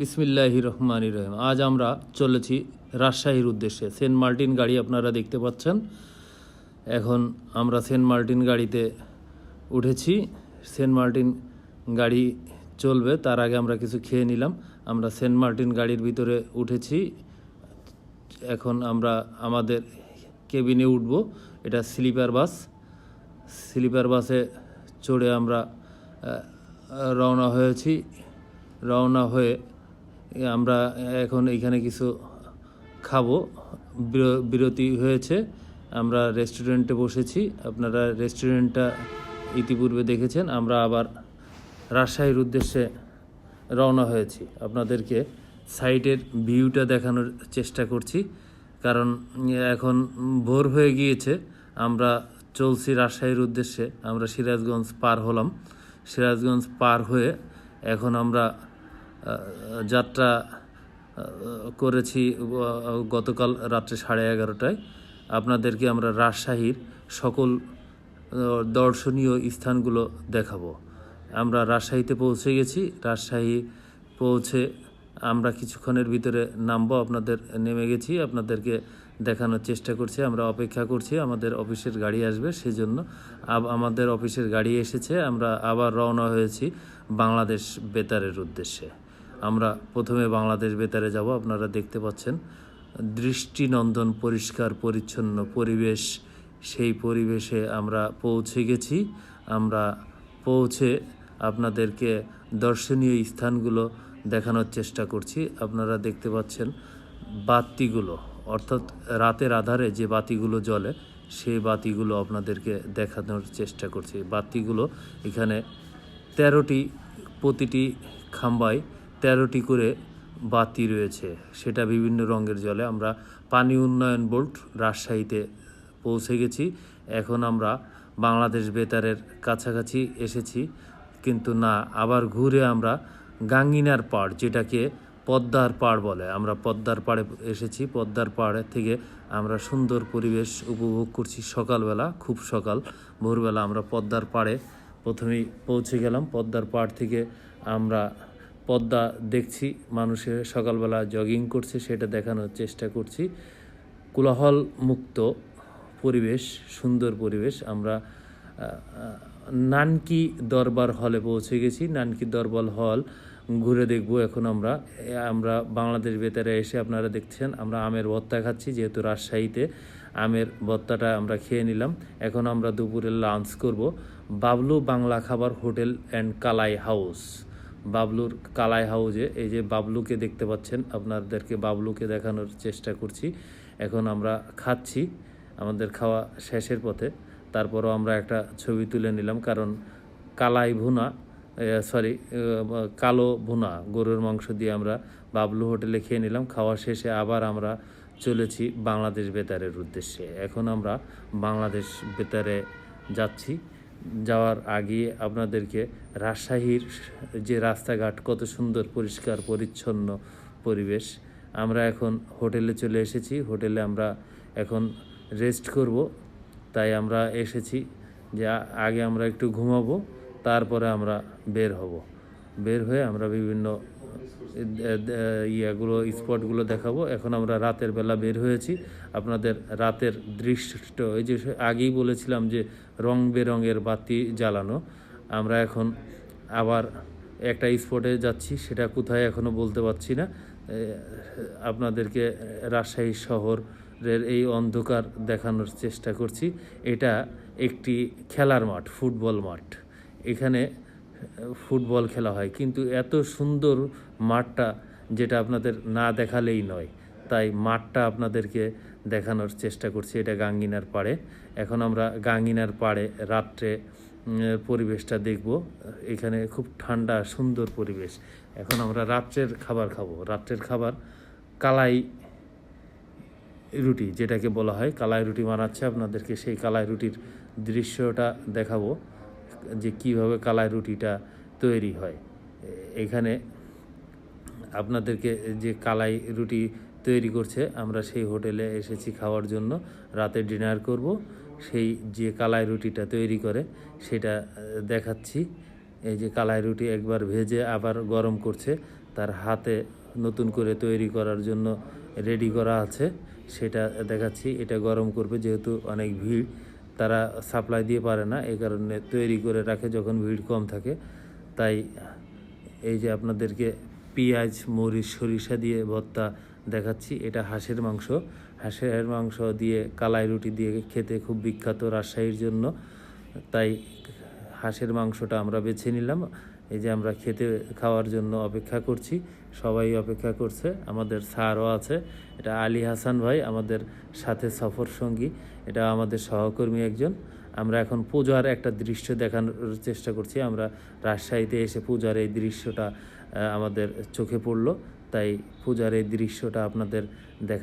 বিসমিল্লাহি রহমানি রহিম। আজ আমরা চলেছি রাজশাহীর উদ্দেশ্যে। সেন্ট মার্টিন গাড়ি আপনারা দেখতে পাচ্ছেন। এখন আমরা সেন্ট মার্টিন গাড়িতে উঠেছি। সেন্ট মার্টিন গাড়ি চলবে, তার আগে আমরা কিছু খেয়ে নিলাম। আমরা সেন্ট মার্টিন গাড়ির ভিতরে উঠেছি। এখন আমরা আমাদের কেবিনে উঠব। এটা স্লিপার বাস। স্লিপার বাসে চড়ে আমরা রওনা হয়েছি। রওনা হয়ে আমরা এখন এখানে কিছু খাব। বির- বিরতি হয়েছে। আমরা রেস্টুরেন্টে বসেছি। আপনারা রেস্টুরেন্টটা ইতিপূর্বে দেখেছেন। আমরা আবার রাজশাহীর উদ্দেশ্যে রওনা হয়েছি। আপনাদেরকে সাইটের ভিউটা দেখানোর চেষ্টা করছি। কারণ এখন ভোর হয়ে গিয়েছে। আমরা চলছি রাজশাহীর উদ্দেশ্যে। আমরা সিরাজগঞ্জ পার হলাম। সিরাজগঞ্জ পার হয়ে এখন আমরা যাত্রা, করেছি, গতকাল রাত্রে সাড়ে এগারোটায়। আপনাদেরকে আমরা রাজশাহীর সকল, দর্শনীয় স্থানগুলো দেখাবো। আমরা রাজশাহীতে পৌঁছে গেছি। রাজশাহী পৌঁছে আমরা কিছুক্ষণের ভিতরে নামবো। আপনাদের নেমে গেছি। আপনাদেরকে দেখানোর চেষ্টা করছি। আমরা অপেক্ষা করছি। আমাদের অফিসের গাড়ি আসবে। সেজন্য আমাদের অফিসের গাড়ি এসেছে। আমরা আবার রওনা হয়েছি বাংলাদেশ বেতারের উদ্দেশ্যে। আমরা প্রথমে বাংলাদেশ বেতারে যাব, আপনারা দেখতে পাচ্ছেন। দৃষ্টিনন্দন পরিষ্কার, পরিচ্ছন্ন পরিবেশ, সেই পরিবেশে আমরা পৌঁছে গেছি। আমরা পৌঁছে আপনাদেরকে দর্শনীয় স্থানগুলো দেখানোর চেষ্টা করছি। আপনারা দেখতে পাচ্ছেন বাতিগুলো, অর্থাৎ রাতের আধারে যে বাতিগুলো জ্বলে, সেই বাতিগুলো আপনাদেরকে দেখানোর চেষ্টা করছি। বাতিগুলো এখানে তেরোটি, প্রতিটি খাম্বায় তেরোটি করে বাতি রয়েছে। সেটা বিভিন্ন রঙের জলে। আমরা পানি উন্নয়ন বোর্ড রাজশাহীতে পৌঁছে গেছি। এখন আমরা বাংলাদেশ বেতারের কাছাকাছি এসেছি। কিন্তু না, আবার ঘুরে আমরা গাঙ্গিনার পাড়, যেটাকে পদ্মার পাড় বলে। আমরা পদ্মার পাড়ে এসেছি। পদ্মার পাড়ে থেকে আমরা সুন্দর পরিবেশ উপভোগ করছি সকালবেলা, খুব সকাল। ভোরবেলা আমরা পদ্মার পাড়ে প্রথমেই পৌঁছে গেলাম। পদ্মার পাড় থেকে আমরা পদ্মা দেখছি মানুষের সকালবেলা জগিং করছে, সেটা দেখানোর চেষ্টা করছি। কোলাহল মুক্ত পরিবেশ, সুন্দর পরিবেশ। আমরা নানকি দরবার হলে পৌঁছে গেছি। নানকি দরবার হল ঘুরে দেখব এখন আমরা। আমরা বাংলাদেশ বেতারে এসে আপনারা দেখছেন, আমরা আমের ভর্তা খাচ্ছি যেহেতু রাজশাহীতে। আমের ভর্তাটা আমরা খেয়ে নিলাম। এখন আমরা দুপুরে লাঞ্চ করব। বাবলু বাংলা খাবার হোটেল অ্যান্ড কালাই হাউস বাবলুর কালাই হাউজে। এই যে বাবলুকে দেখতে পাচ্ছেন, আপনাদেরকে বাবলুকে দেখানোর চেষ্টা করছি। এখন আমরা খাচ্ছি আমাদের খাওয়া শেষের পথে। তারপরও আমরা একটা ছবি তুলে নিলাম, কারণ কালাই ভুনা সরি কালো ভুনা, গরুর মাংস দিয়ে আমরা বাবলু হোটেলে খেয়ে নিলাম। খাওয়া শেষে আবার আমরা চলেছি বাংলাদেশ বেতারের উদ্দেশ্যে। এখন আমরা বাংলাদেশ বেতারে যাচ্ছি। যাওয়ার আগে আপনাদেরকে রাজশাহীর যে রাস্তাঘাট কত সুন্দর, পরিষ্কার, পরিচ্ছন্ন পরিবেশ। আমরা এখন হোটেলে চলে এসেছি। হোটেলে আমরা এখন রেস্ট করব। তাই আমরা এসেছি যে আগে আমরা একটু ঘুমাবো, তারপরে আমরা বের হব। বের হয়ে আমরা বিভিন্ন ইয়েগুলো, স্পটগুলো দেখাবো। এখন আমরা রাতের বেলা বের হয়েছি। আপনাদের রাতের দৃশ্য এই যে আগেই বলেছিলাম যে রং বেরঙের বাতি জ্বালানো। আমরা এখন আবার একটা স্পটে যাচ্ছি, সেটা কোথায় এখনও বলতে পারছি না। আপনাদেরকে রাজশাহী শহরের এই অন্ধকার দেখানোর চেষ্টা করছি। এটা একটি খেলার মাঠ, ফুটবল মাঠ। এখানে ফুটবল খেলা হয়। কিন্তু এত সুন্দর মাঠটা যেটা আপনাদের না দেখালেই নয়। তাই মাঠটা আপনাদেরকে দেখানোর চেষ্টা করছি। এটা গাঙ্গিনার পাড়ে। এখন আমরা গাঙ্গিনার পাড়ে রাত্রে পরিবেশটা দেখব। এখানে খুব ঠান্ডা, সুন্দর পরিবেশ। এখন আমরা রাত্রের খাবার খাব। রাত্রের খাবার কালাই রুটি, যেটাকে বলা হয়। কালাই রুটি বানাচ্ছে আপনাদেরকে। সেই কালাই রুটির দৃশ্যটা দেখাবো। যে কীভাবে কালাই রুটিটা তৈরি হয়। এখানে আপনাদেরকে যে কালাই রুটি তৈরি করছে, আমরা সেই হোটেলে এসেছি খাওয়ার জন্য। রাতে ডিনার করব, সেই যে কালাই রুটিটা তৈরি করে সেটা দেখাচ্ছি। এই যে কালাই রুটি একবার ভেজে আবার গরম করছে, তার হাতে নতুন করে তৈরি করার জন্য রেডি করা আছে। সেটা দেখাচ্ছি, এটা গরম করবে যেহেতু অনেক ভিড়। তারা সাপ্লাই দিয়ে পারে না, এই কারণে তৈরি করে রাখে যখন ভিড় কম থাকে। তাই এই যে আপনাদেরকে পেঁয়াজ, মরিচ, সরিষা দিয়ে ভর্তা দেখাচ্ছি, এটা হাঁসের মাংস। হাঁসের মাংস দিয়ে কালাই রুটি দিয়ে খেতে খুব বিখ্যাত রাজশাহীর জন্য। তাই হাঁসের মাংসটা আমরা বেছে নিলাম। এই যে আমরা খেতে, খাওয়ার জন্য অপেক্ষা করছি। সবাই অপেক্ষা করছে। আমাদের স্যারও আছে। এটা আলী হাসান ভাই, আমাদের সাথে সফর সঙ্গী। এটা আমাদের সহকর্মী একজন। আমরা এখন পূজার একটা দৃশ্য দেখানোর চেষ্টা করছি। আমরা রাজশাহীতে এসে পূজার এই দৃশ্যটা আমাদের চোখে পড়ল। তাই পূজার এই দৃশ্যটা আপনাদের দেখা